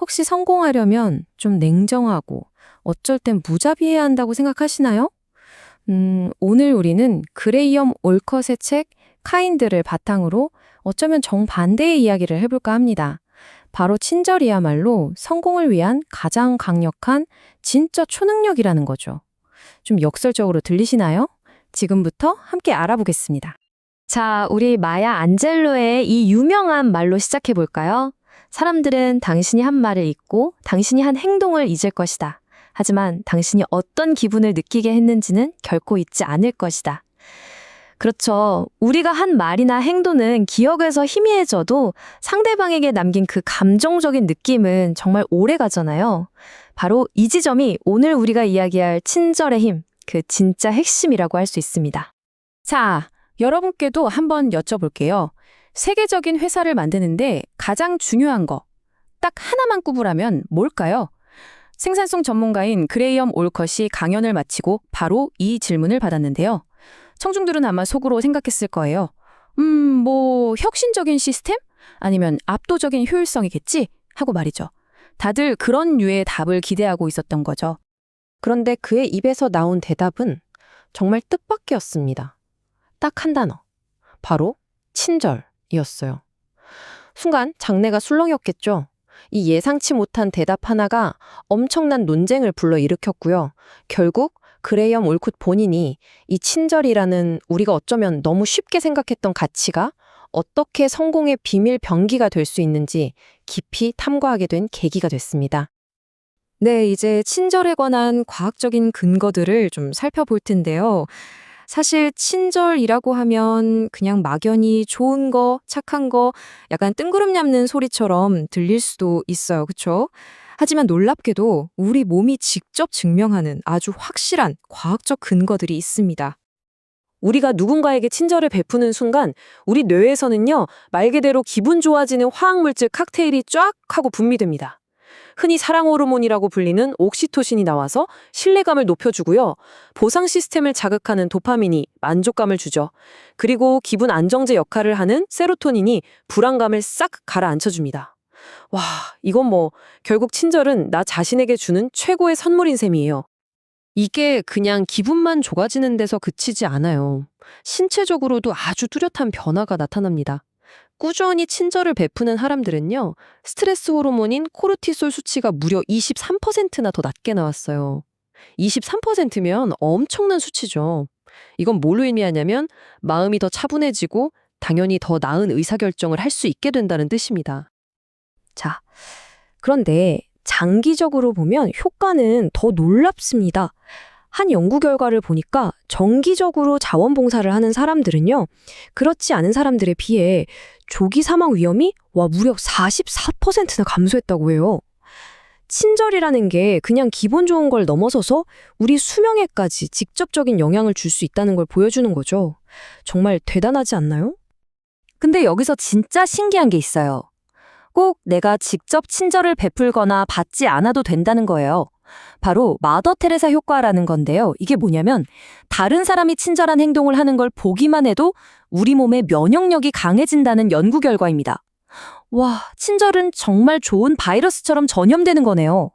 혹시 성공하려면 좀 냉정하고 어쩔 땐 무자비해야 한다고 생각하시나요? 음, 오늘 우리는 그레이엄 올컷의 책 카인드를 바탕으로 어쩌면 정반대의 이야기를 해볼까 합니다. 바로 친절이야말로 성공을 위한 가장 강력한 진짜 초능력이라는 거죠. 좀 역설적으로 들리시나요? 지금부터 함께 알아보겠습니다. 자, 우리 마야 안젤로의 이 유명한 말로 시작해 볼까요? 사람들은 당신이 한 말을 잊고 당신이 한 행동을 잊을 것이다. 하지만 당신이 어떤 기분을 느끼게 했는지는 결코 잊지 않을 것이다. 그렇죠. 우리가 한 말이나 행동은 기억에서 희미해져도 상대방에게 남긴 그 감정적인 느낌은 정말 오래 가잖아요. 바로 이 지점이 오늘 우리가 이야기할 친절의 힘, 그 진짜 핵심이라고 할 수 있습니다. 자, 여러분께도 한번 여쭤볼게요. 세계적인 회사를 만드는데 가장 중요한 거, 딱 하나만 꼽으라면 뭘까요? 생산성 전문가인 그레이엄 올컷이 강연을 마치고 바로 이 질문을 받았는데요. 청중들은 아마 속으로 생각했을 거예요. 음, 뭐, 혁신적인 시스템? 아니면 압도적인 효율성이겠지? 하고 말이죠. 다들 그런 류의 답을 기대하고 있었던 거죠. 그런데 그의 입에서 나온 대답은 정말 뜻밖이었습니다. 딱 한 단어. 바로 친절 이었어요. 순간 장내가 술렁였겠죠. 이 예상치 못한 대답 하나가 엄청난 논쟁을 불러일으켰고요. 결국 그레이엄 올콧 본인이 이 친절이라는 우리가 어쩌면 너무 쉽게 생각했던 가치가 어떻게 성공의 비밀 병기가 될 수 있는지 깊이 탐구하게 된 계기가 됐습니다. 네, 이제 친절에 관한 과학적인 근거들을 좀 살펴볼 텐데요. 사실 친절이라고 하면 그냥 막연히 좋은 거, 착한 거, 약간 뜬구름 잡는 소리처럼 들릴 수도 있어요. 그쵸? 하지만 놀랍게도 우리 몸이 직접 증명하는 아주 확실한 과학적 근거들이 있습니다. 우리가 누군가에게 친절을 베푸는 순간 우리 뇌에서는요, 말 그대로 기분 좋아지는 화학물질 칵테일이 쫙 하고 분비됩니다. 흔히 사랑 호르몬이라고 불리는 옥시토신이 나와서 신뢰감을 높여주고요. 보상 시스템을 자극하는 도파민이 만족감을 주죠. 그리고 기분 안정제 역할을 하는 세로토닌이 불안감을 싹 가라앉혀줍니다. 와, 이건 뭐 결국 친절은 나 자신에게 주는 최고의 선물인 셈이에요. 이게 그냥 기분만 좋아지는 데서 그치지 않아요. 신체적으로도 아주 뚜렷한 변화가 나타납니다. 꾸준히 친절을 베푸는 사람들은요, 스트레스 호르몬인 코르티솔 수치가 무려 23%나 더 낮게 나왔어요. 23%면 엄청난 수치죠. 이건 뭘로 의미하냐면 마음이 더 차분해지고 당연히 더 나은 의사결정을 할 수 있게 된다는 뜻입니다. 자, 그런데 장기적으로 보면 효과는 더 놀랍습니다. 한 연구 결과를 보니까 정기적으로 자원봉사를 하는 사람들은요, 그렇지 않은 사람들에 비해 조기 사망 위험이 와 무려 44%나 감소했다고 해요. 친절이라는 게 그냥 기본 좋은 걸 넘어서서 우리 수명에까지 직접적인 영향을 줄 수 있다는 걸 보여주는 거죠. 정말 대단하지 않나요? 근데 여기서 진짜 신기한 게 있어요. 꼭 내가 직접 친절을 베풀거나 받지 않아도 된다는 거예요. 바로 마더 테레사 효과라는 건데요. 이게 뭐냐면 다른 사람이 친절한 행동을 하는 걸 보기만 해도 우리 몸의 면역력이 강해진다는 연구 결과입니다. 와, 친절은 정말 좋은 바이러스처럼 전염되는 거네요.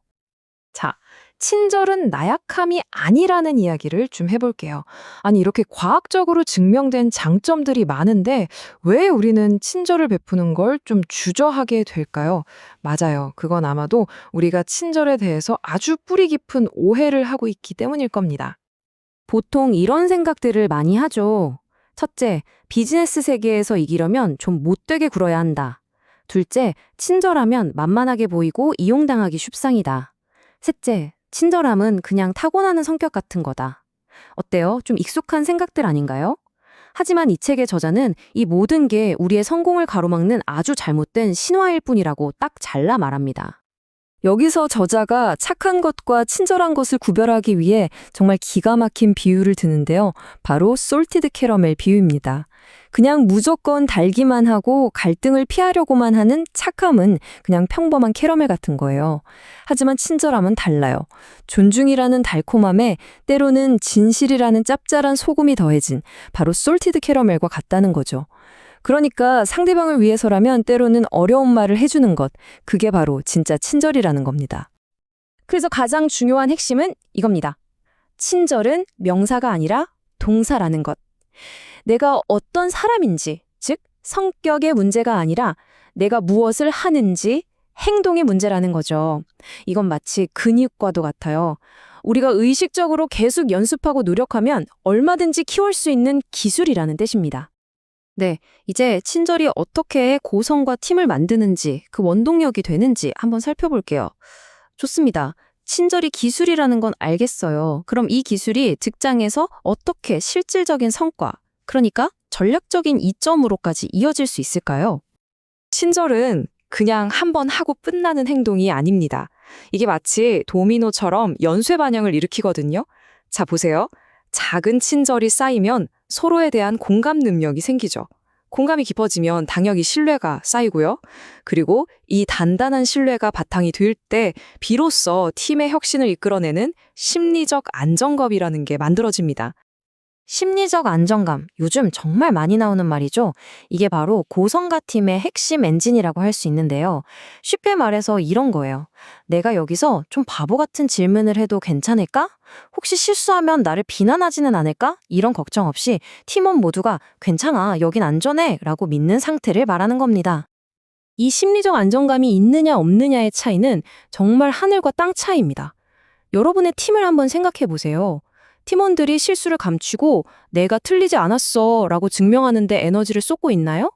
자, 친절은 나약함이 아니라는 이야기를 좀 해볼게요. 아니, 이렇게 과학적으로 증명된 장점들이 많은데 왜 우리는 친절을 베푸는 걸 좀 주저하게 될까요? 맞아요. 그건 아마도 우리가 친절에 대해서 아주 뿌리 깊은 오해를 하고 있기 때문일 겁니다. 보통 이런 생각들을 많이 하죠. 첫째, 비즈니스 세계에서 이기려면 좀 못되게 굴어야 한다. 둘째, 친절하면 만만하게 보이고 이용당하기 쉽상이다. 셋째, 친절함은 그냥 타고나는 성격 같은 거다. 어때요? 좀 익숙한 생각들 아닌가요? 하지만 이 책의 저자는 이 모든 게 우리의 성공을 가로막는 아주 잘못된 신화일 뿐이라고 딱 잘라 말합니다. 여기서 저자가 착한 것과 친절한 것을 구별하기 위해 정말 기가 막힌 비유를 드는데요. 바로 솔티드 캐러멜 비유입니다. 그냥 무조건 달기만 하고 갈등을 피하려고만 하는 착함은 그냥 평범한 캐러멜 같은 거예요. 하지만 친절함은 달라요. 존중이라는 달콤함에 때로는 진실이라는 짭짤한 소금이 더해진 바로 솔티드 캐러멜과 같다는 거죠. 그러니까 상대방을 위해서라면 때로는 어려운 말을 해주는 것, 그게 바로 진짜 친절이라는 겁니다. 그래서 가장 중요한 핵심은 이겁니다. 친절은 명사가 아니라 동사라는 것. 내가 어떤 사람인지, 즉, 성격의 문제가 아니라 내가 무엇을 하는지 행동의 문제라는 거죠. 이건 마치 근육과도 같아요. 우리가 의식적으로 계속 연습하고 노력하면 얼마든지 키울 수 있는 기술이라는 뜻입니다. 네, 이제 친절이 어떻게 고성과 팀을 만드는지, 그 원동력이 되는지 한번 살펴볼게요. 좋습니다. 친절이 기술이라는 건 알겠어요. 그럼 이 기술이 직장에서 어떻게 실질적인 성과, 그러니까 전략적인 이점으로까지 이어질 수 있을까요? 친절은 그냥 한 번 하고 끝나는 행동이 아닙니다. 이게 마치 도미노처럼 연쇄 반영을 일으키거든요. 자, 보세요. 작은 친절이 쌓이면 서로에 대한 공감 능력이 생기죠. 공감이 깊어지면 당연히 신뢰가 쌓이고요. 그리고 이 단단한 신뢰가 바탕이 될 때 비로소 팀의 혁신을 이끌어내는 심리적 안정감이라는 게 만들어집니다. 심리적 안정감, 요즘 정말 많이 나오는 말이죠. 이게 바로 고성가 팀의 핵심 엔진이라고 할 수 있는데요. 쉽게 말해서 이런 거예요. 내가 여기서 좀 바보 같은 질문을 해도 괜찮을까? 혹시 실수하면 나를 비난하지는 않을까? 이런 걱정 없이 팀원 모두가 괜찮아, 여긴 안전해 라고 믿는 상태를 말하는 겁니다. 이 심리적 안정감이 있느냐 없느냐의 차이는 정말 하늘과 땅 차이입니다. 여러분의 팀을 한번 생각해 보세요. 팀원들이 실수를 감추고 내가 틀리지 않았어 라고 증명하는데 에너지를 쏟고 있나요?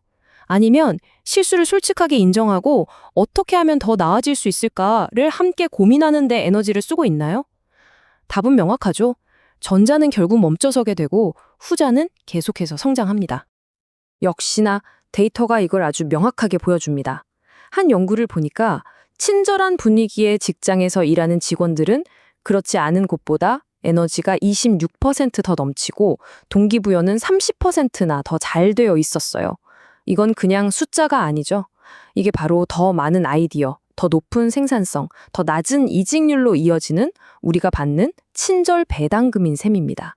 아니면 실수를 솔직하게 인정하고 어떻게 하면 더 나아질 수 있을까를 함께 고민하는데 에너지를 쓰고 있나요? 답은 명확하죠. 전자는 결국 멈춰서게 되고 후자는 계속해서 성장합니다. 역시나 데이터가 이걸 아주 명확하게 보여줍니다. 한 연구를 보니까 친절한 분위기의 직장에서 일하는 직원들은 그렇지 않은 곳보다 에너지가 26%더 넘치고 동기부여는 30%나 더 잘 되어 있었어요. 이건 그냥 숫자가 아니죠. 이게 바로 더 많은 아이디어, 더 높은 생산성, 더 낮은 이직률로 이어지는 우리가 받는 친절 배당금인 셈입니다.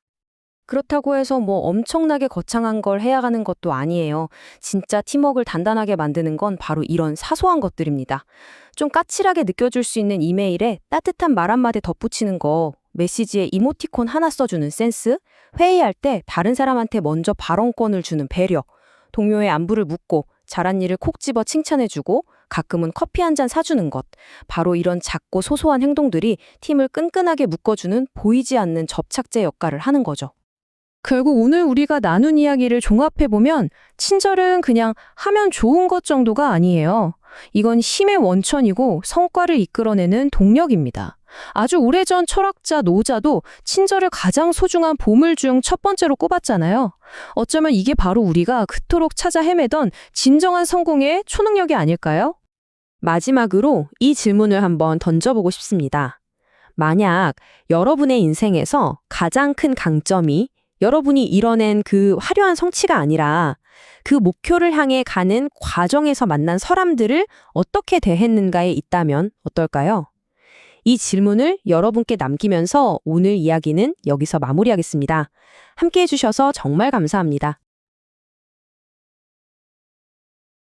그렇다고 해서 뭐 엄청나게 거창한 걸 해야 하는 것도 아니에요. 진짜 팀워크를 단단하게 만드는 건 바로 이런 사소한 것들입니다. 좀 까칠하게 느껴질 수 있는 이메일에 따뜻한 말 한마디 덧붙이는 거, 메시지에 이모티콘 하나 써주는 센스, 회의할 때 다른 사람한테 먼저 발언권을 주는 배려, 동료의 안부를 묻고 잘한 일을 콕 집어 칭찬해주고 가끔은 커피 한 잔 사주는 것. 바로 이런 작고 소소한 행동들이 팀을 끈끈하게 묶어주는 보이지 않는 접착제 역할을 하는 거죠. 결국 오늘 우리가 나눈 이야기를 종합해보면 친절은 그냥 하면 좋은 것 정도가 아니에요. 이건 힘의 원천이고 성과를 이끌어내는 동력입니다. 아주 오래전 철학자 노자도 친절을 가장 소중한 보물 중 첫 번째로 꼽았잖아요. 어쩌면 이게 바로 우리가 그토록 찾아 헤매던 진정한 성공의 초능력이 아닐까요? 마지막으로 이 질문을 한번 던져보고 싶습니다. 만약 여러분의 인생에서 가장 큰 강점이 여러분이 이뤄낸 그 화려한 성취가 아니라 그 목표를 향해 가는 과정에서 만난 사람들을 어떻게 대했는가에 있다면 어떨까요? 이 질문을 여러분께 남기면서 오늘 이야기는 여기서 마무리하겠습니다. 함께 해주셔서 정말 감사합니다.